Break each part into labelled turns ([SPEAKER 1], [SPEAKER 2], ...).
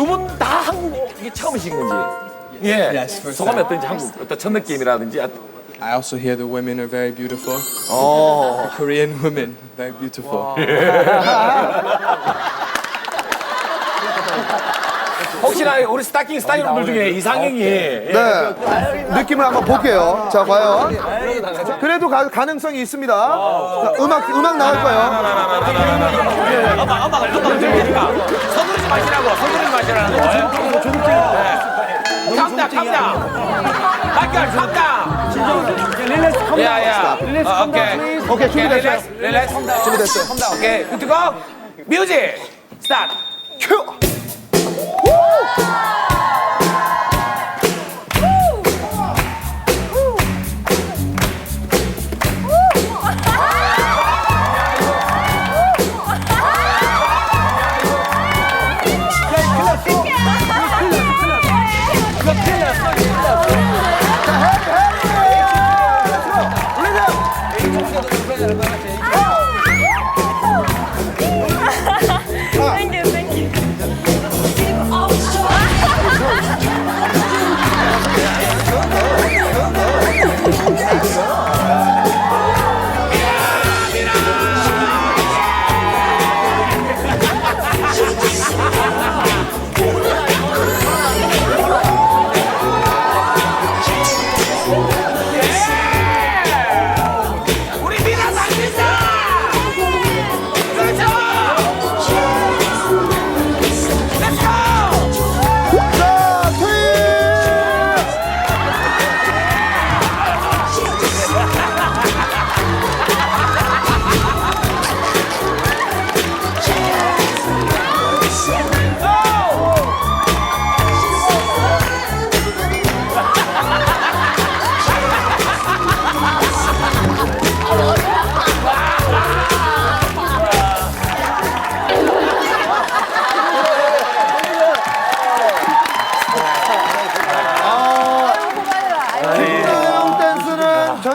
[SPEAKER 1] 두 분 다 한국 이게 처음이신 건지. 예.
[SPEAKER 2] Yes, first
[SPEAKER 1] 소감이
[SPEAKER 2] time.
[SPEAKER 1] 어떤지 한국 어떤 첫 느낌이라든지. 아,
[SPEAKER 2] I also hear the women are very beautiful.
[SPEAKER 1] 어.
[SPEAKER 2] Korean women, very beautiful.
[SPEAKER 1] 혹시나 우리 스타킹 스타 여러분들 중에 이상형이 예.
[SPEAKER 3] 네. 느낌을 한번 볼게요. 자, 과연. 자, 그래도 가, 가능성이 있습니다. 자, 음악, 음악 나갈 거예요.
[SPEAKER 1] 엄마 엄마가 엄마가 들으니까 서두르지 마시라고 서두르지 마시라는 거예요. 네. 캄다 캄다. 마이클 캄다. 야야. 어, 오케이.
[SPEAKER 3] 오케이, 준비됐어요.
[SPEAKER 1] 릴렉스 릴렉스.
[SPEAKER 3] 준비됐어요.
[SPEAKER 1] 캄다. 오케이. 굿투고. 뮤직 스타트.
[SPEAKER 3] 큐!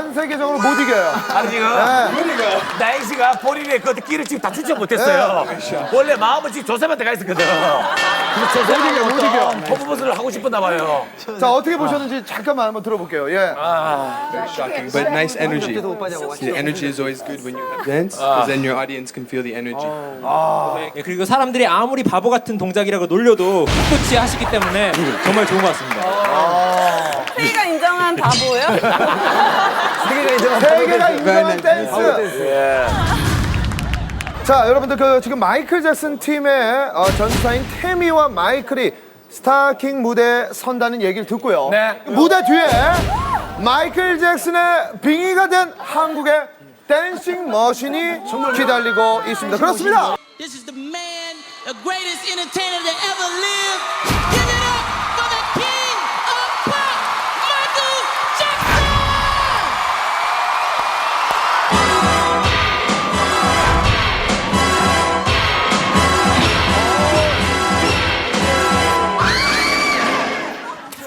[SPEAKER 3] 전 세계적으로 못 이겨요.
[SPEAKER 1] 아니 지금
[SPEAKER 3] 네.
[SPEAKER 1] 나영 씨가 본인의 그 끼를 지금 다 추적 못했어요. 원래 마음은 지금 조셉한테 가 있었거든. 근데 조셉이
[SPEAKER 3] 못 이겨.
[SPEAKER 1] 퍼포먼스를 하고 싶었나 봐요.
[SPEAKER 3] 자, 어떻게 보셨는지 잠깐만 한번 들어볼게요. 예.
[SPEAKER 2] Shocking, but nice energy. The energy is always good when you dance, because then your audience can feel the energy.
[SPEAKER 4] 예, 그리고 사람들이 아무리 바보 같은 동작이라고 놀려도 꿋꿋이 하시기 때문에 정말 좋은 것 같습니다.
[SPEAKER 5] 세계가 인정한 바보예요?
[SPEAKER 3] 세계가 인정한 댄스. 자, 여러분들 그 지금 마이클 잭슨 팀의 어, 전사인 태미와 마이클이 스타킹 무대에 선다는 얘기를 듣고요.
[SPEAKER 1] 네.
[SPEAKER 3] 무대 뒤에 마이클 잭슨의 빙의가 된 한국의 댄싱 머신이 기다리고 있습니다. 그렇습니다.
[SPEAKER 6] This is the man, the greatest entertainer that ever lived. Give it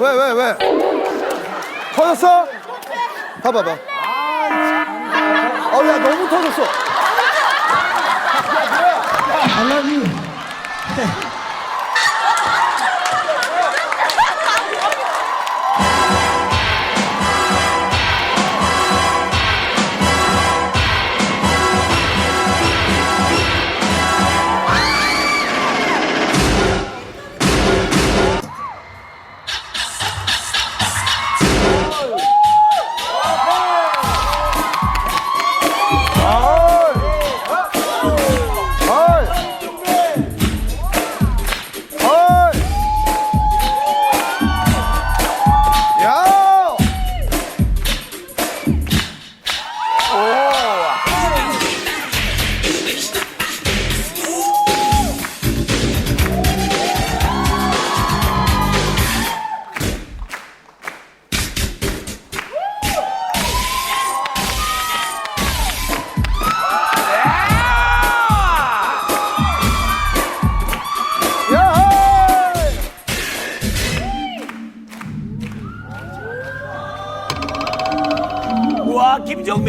[SPEAKER 3] 왜, 왜, 왜? 터졌어? 봐봐봐. 어, 야, 너무 터졌어. 어이!
[SPEAKER 1] 와김